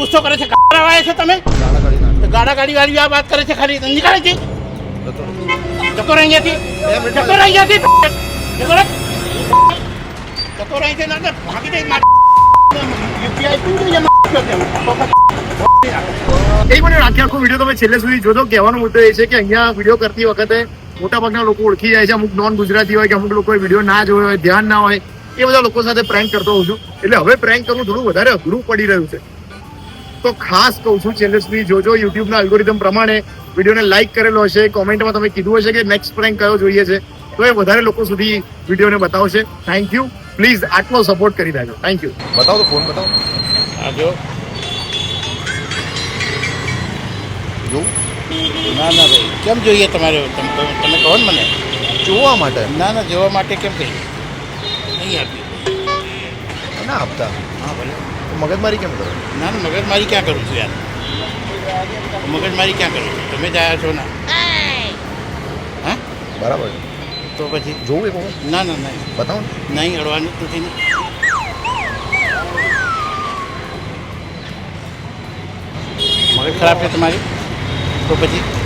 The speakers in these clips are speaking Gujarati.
ગુસ્સો કરે છે? ગાળા વાળા છે તમે? ગાડા ગાડી વાળી આ વાત કરે છે ખાલી? નીકળે છે? જતો રહો. જતો રહે અહીંયાથી? રહે અહીંયાથી? જતો ના ભાગી એ મને આખે આખો વીડિયો તમે છેલ્લે સુધી જોજો. કહેવાનો મુદ્દો એ છે કે અહીંયા વીડિયો કરતી વખતે મોટાભાગના લોકો ઓળખી જાય છે. અમુક નોન ગુજરાતી હોય કે અમુક લોકો વીડિયો ના જોયો હોય ધ્યાન ના હોય એ બધા લોકો સાથે પ્રેન્ક કરતો હોઉં છું. એટલે હવે પ્રેન્ક કરવું થોડું વધારે અઘરું પડી રહ્યું છે. તો ખાસ કહું છું છેલ્લે સુધી જોજો યુટ્યુબના અલ્ગોરિધમ પ્રમાણે વિડીયોને લાઈક કરેલો હશે કોમેન્ટમાં તમે કીધું હશે કે નેક્સ્ટ પ્રેન્ક કયો જોઈએ છે તો એ વધારે લોકો સુધી વિડીયોને બતાવશે. થેન્ક યુ પ્લીઝ આટલો સપોર્ટ કરી દેજો. થેન્ક યુ બતાવો તો ફોન બતાવો. હા જો. જો. ના ના ભાઈ. કેમ જોઈએ તમારે? તમે કહો- ને મને. જોવા માટે. ના ના જોવા માટે કેમ કહી? નહીં આપી. ના આપતા. હા ભલે. મગજમારી કેમ કરો? ના ના મગજમારી ક્યાં કરું છું યાર? મગજમારી ક્યાં કરું છું? તમે જ આવ્યા છો ના? હા? બરાબર. તો પછી? જોવું એક ના ના ના. બતાવો નહીં અડવાનું નથી ને. મગજ ખરાબ છે તમારી? તો પછી?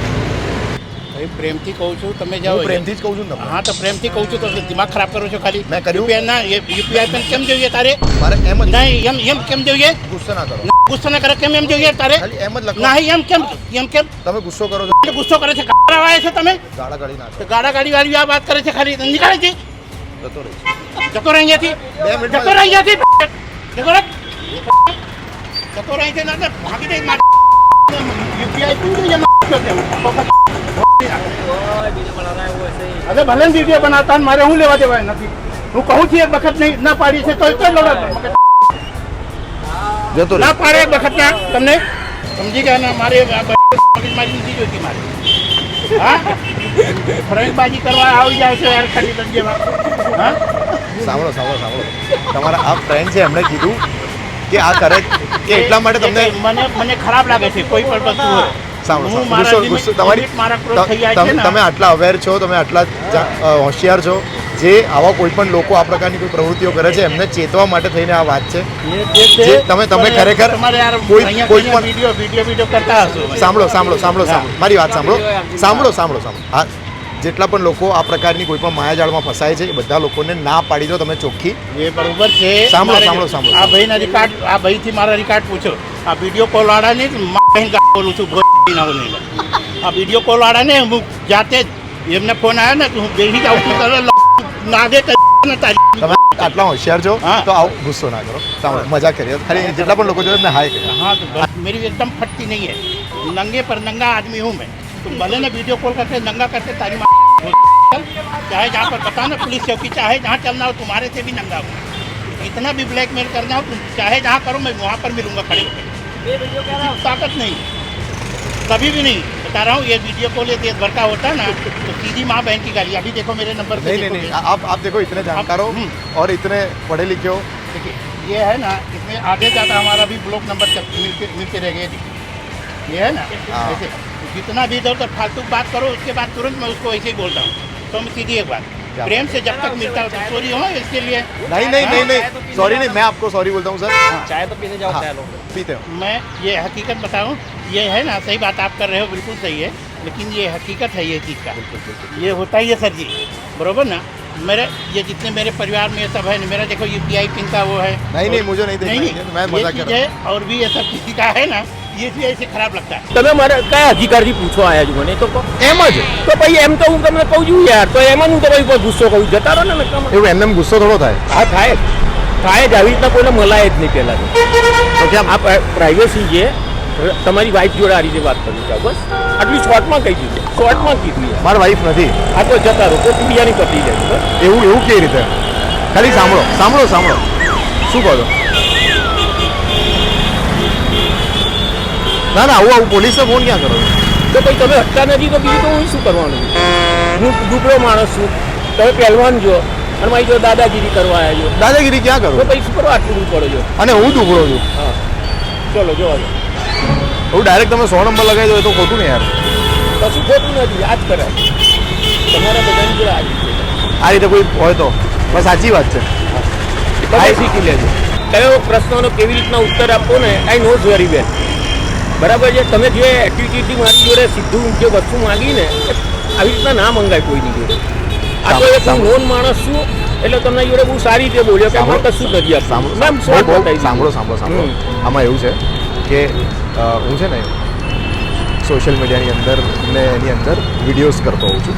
ભાઈ પ્રેમથી કહું છું તમે જાઓ પ્રેમથી જ કહું છું હા તો પ્રેમથી કહું છું તો દિમાગ ખરાબ કરો છો ખાલી? મેં કર્યું? યુપીઆઈ ના યુપીઆઈ પણ કેમ જોઈએ તારે? મારે એમ જ નહીં એમ એમ કેમ જોઈએ? ગુસ્સો ના કરો. ગુસ્સો ના કરે કેમ એમ જોઈએ તારે? ખાલી એમ જ નહીં એમ કેમ એમ કેમ? તમે ગુસ્સો કરો છો. ગુસ્સો કરે છે ગાડા વાળા છે તમે? ગાળા ગાડી ના તો ગાડા ગાડી વાળી આ વાત કરે છે ખાલી નીકળે છે? જતો રહે જતો રહે અહીંયાથી? જતો રહે અહીંયાથી? જતો રહે? જતો રહે છે ના ભાગી દે માર. યુપીઆઈ તું જોઈએ અરે ભલે વીડિયો બનાવતા મારે હું લેવા દેવાય નથી. હું કહું છું એક વખત નહીં ના પાડી છે તો જતો ના પાડે એક વખત ના. તમને સમજી ગયા મારે આ બ- જોઈતી મારે. હા? ફરજબાજી કરવા આવી જાય છે યાર ખાલી દંડેમાં હા? સાંભળો સાંભળો સાંભળો. તમારા આ ફ્રેન્ડ છે એમણે કીધું કે આ કરે કે એટલા માટે તમને મને મને ખરાબ લાગે છે કોઈ પણ વસ્તુ હોય. સાંભળો તમારી તમે આટલા અવેર છો તમે આટલા હોશિયાર છો જે આવા કોઈ પણ લોકો આ પ્રકારની કોઈ પ્રવૃત્તિઓ કરે છે એમને ચેતવા માટે થઈને આ વાત છે. તમે- તમે ખરેખર કોઈ- કોઈ પણ- સાંભળો સાંભળો સાંભળો સાંભળો. મારી વાત સાંભળો. સાંભળો સાંભળો સાંભળો. હા જેટલા પણ લોકો આ પ્રકારની કોઈ પણ માયાજાળમાં ફસાય છે એ બધા લોકોને ના પાડી દો તમે ચોખ્ખી. એ બરોબર છે. સાંભળો, સાંભળો, સાંભળો. આ ભાઈના રિકાર્ડ આ ભાઈથી મારા રિકાર્ડ પૂછો. આ વીડિયો કોલ વાળા ને બહેન બોલું છું. આ વિડીયો કોલ વાળા ને હું જાતે જ એમને ફોન આવ્યો ને તો હું બેસી જાઉં છું તરત લ- ના દે તો ને તારી તમે આટલા હોશિયાર છો હા. તો આવો ગુસ્સો ના કરો સાંભળો મજા કરીએ ખાલી જેટલા પણ લોકો જોડે એમને હાય કર્યો हाँ तो बस मेरी एकदम फटती नहीं है नंगे पर नंगा आदमी हूँ मैं तुम भले ना वीडियो कॉल करके नंगा करके तारी माँ चाहे जहाँ पर बताना पुलिस चौकी चाहे जहाँ चलना हो तुम्हारे से भी नंगा हूँ इतना भी ब्लैकमेल करना हो तुम चाहे जहाँ करो मैं वहाँ पर मिलूंगा खड़े होकर किसी ताकत नहीं कभी भी नहीं बता रहा हूँ ये वीडियो कॉल ये देश भर का होता है ना तो सीधी माँ बहन की गाली अभी देखो मेरे नंबर पे नहीं नहीं देखो नहीं आप आप देखो इतने जानकार हो हम्म। और इतने पढ़े लिखे हो देखिए ये है ना इसमें आगे जाता हमारा भी ब्लॉक नंबर तक मिलते मिलते रह गए देखिए ये है ना हाँ। ऐसे जितना भी इधर उधर फालतू बात करो उसके बाद तुरंत मैं उसको ऐसे ही बोलता हूँ तो मैं सीधी एक बात क्या प्रेम से जब तक मिलता हो तो सॉरी हो इसके लिए। नहीं नहीं नहीं नहीं सॉरी नहीं मैं आपको सॉरी बोलता हूँ सर चाय तो पीने जाओ हाँ, चाय लो। पीते हो। मैं ये हकीकत बताऊँ ये है ना सही बात आप कर रहे हो बिल्कुल सही है लेकिन ये हकीकत है ये चीज़ का। ये होता ही है सर जी। बरोबर ना? मेरे ये जितने मेरे परिवार में ये सब है मेरा देखो यू पी आई पिन का वो है नहीं नहीं मुझे नहीं देखना नहीं है, मैं ये कर रहा है और भी ये सब किसी का है ना ये चीज़ ऐसे खराब लगता है તમે મારે કયા અધિકારથી પૂછવા આવ્યા છો મને તો કહો. એમ જ તો પછી એમ તો હું તમને કહું છું યાર તો એમાં હું તમારી ઉપર ગુસ્સો કરું જતા રહો ને નકામા. એવું એમને એમ ગુસ્સો થોડો થાય હા થાય જ. થાય જ આવી રીતના કોઈને મલાય જ નહીં પહેલા તો તો કેમ આ પ્રાઇવેસી છે તમારી વાઈફ જોડે આ રીતે વાત કરવી છે બસ આટલું શોર્ટમાં કહી દીધું શોર્ટમાં કીધું યાર મારા વાઈફ નથી આ તો જતા રહો કોઈ બીજાની પતી જાય બસ એવું એવું કેવી રીતે ખાલી સાંભળો સાંભળો સાંભળો શું કહો છો ના ના આવું આવું પોલીસને ફોન ક્યાં કરો? તો પછી તમે હટતા નથી તો બીજું તો હું શું કરવાનું? હું દુબળો માણસ છું. તમે પહેલવાન જો અને મારી જો દાદાગીરી કરવા આવ્યા છો. દાદાગીરી ક્યાં તો કરો પછી શું કરવા આટલું પડો છો? અને હું દુબળો છું. હા. ચલો જોવા દો હું ડાયરેક્ટ તમે સો નંબર લગાવી દો તો ખોટું ને યાર. કશું ખોટું નથી આ જ કરાય. તમારા બધાની જોડે આ જ રીતે. આ રીતે કોઈ હોય તો. બસ સાચી વાત છે. બધે શીખી લેજો. કયો પ્રશ્નનો કેવી રીતના ઉત્તર આપવો ને આઈ નોઝ વેરી વેલ બરાબર છે? તમે જે એટીટ્યુડથી મારી જોડે સીધું જે વસ્તુ માગીને આવી રીતના ના મંગાય કોઈની જોડે. આ તો એક હું નોન માણસ છું એટલે તમને જોડે બહુ સારી રીતે બોલ્યો કે આપણે કશું નથી સાંભળો. સાંભળો સાંભળો સાંભળો આમાં એવું છે કે હું છે ને સોશિયલ મીડિયાની અંદર ને એની અંદર વિડીયોઝ કરતો હોઉં છું.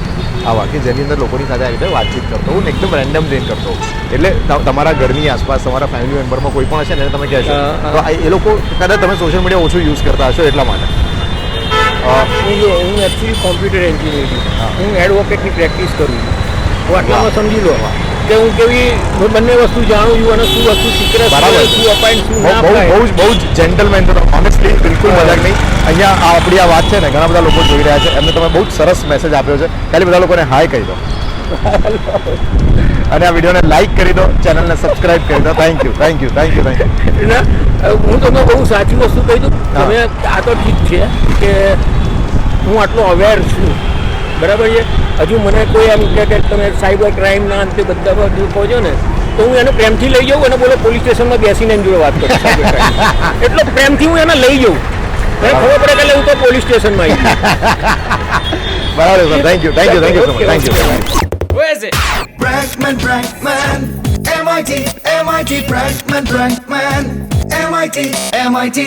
આવા કે જેની અંદર લોકોની સાથે આવી રીતે વાતચીત કરતો હોઉં ને એકદમ રેન્ડમ જઈને કરતો હોઉં એટલે તમારા ઘરની આસપાસ તમારા ફેમિલી મેમ્બરમાં કોઈ પણ હશે ને તમે કહેશો. તો આ- એ લોકો કદાચ તમે સોશિયલ મીડિયા ઓછું યુઝ કરતા હશો એટલા માટે. હું જો હું એકચ્યુઅલી કોમ્પ્યુટર એન્જિનિયર છું. હા. હું એડવોકેટની પ્રેક્ટિસ કરું છું. હું આટલામાં સમજી લો. કે હું કેવી હું બંને વસ્તુ જાણું છું અને શું વસ્તુ સિક્રેટ બરાબર. શું અપાય શું ના અપાય. બહુ જ બહુ જેન્ટલમેન તો ઓનેસ્ટલી બિલકુલ મજાક નહીં. અહીંયા આ આપણી આ વાત છે ને ઘણા બધા લોકો જોઈ રહ્યા છે. એમને તમે બહુ સરસ મેસેજ આપ્યો છે. ખાલી બધા લોકોને હાય કહી દો. અને આ વિડીયોને લાઈક કરી દો ચેનલને સબસ્ક્રાઇબ કરી દો. Thank you thank you thank you thank you ના હું તમને બહુ સાચી વસ્તુ કહી દઉં. તમે આ તો ઠીક છે કે હું આટલો અવેર છું. બરાબર છે? હજુ મને કોઈ એમ કહે કે તમે સાયબર ક્રાઇમના અંતે બધા બધું કહો છો ને તો હું એને પ્રેમથી લઈ જાઉં અને બોલો પોલીસ સ્ટેશનમાં બેસીને એની જોડે વાત કરું એટલો પ્રેમથી હું એને લઈ જાઉં. મને ખબર પડે કે હું તો પોલીસ સ્ટેશનમાં આવી બરાબર sir thank you thank you thank you so much thank you Where is it? Prankman, Prankman, MIT, MIT, Brankman, Brankman, MIT, MIT.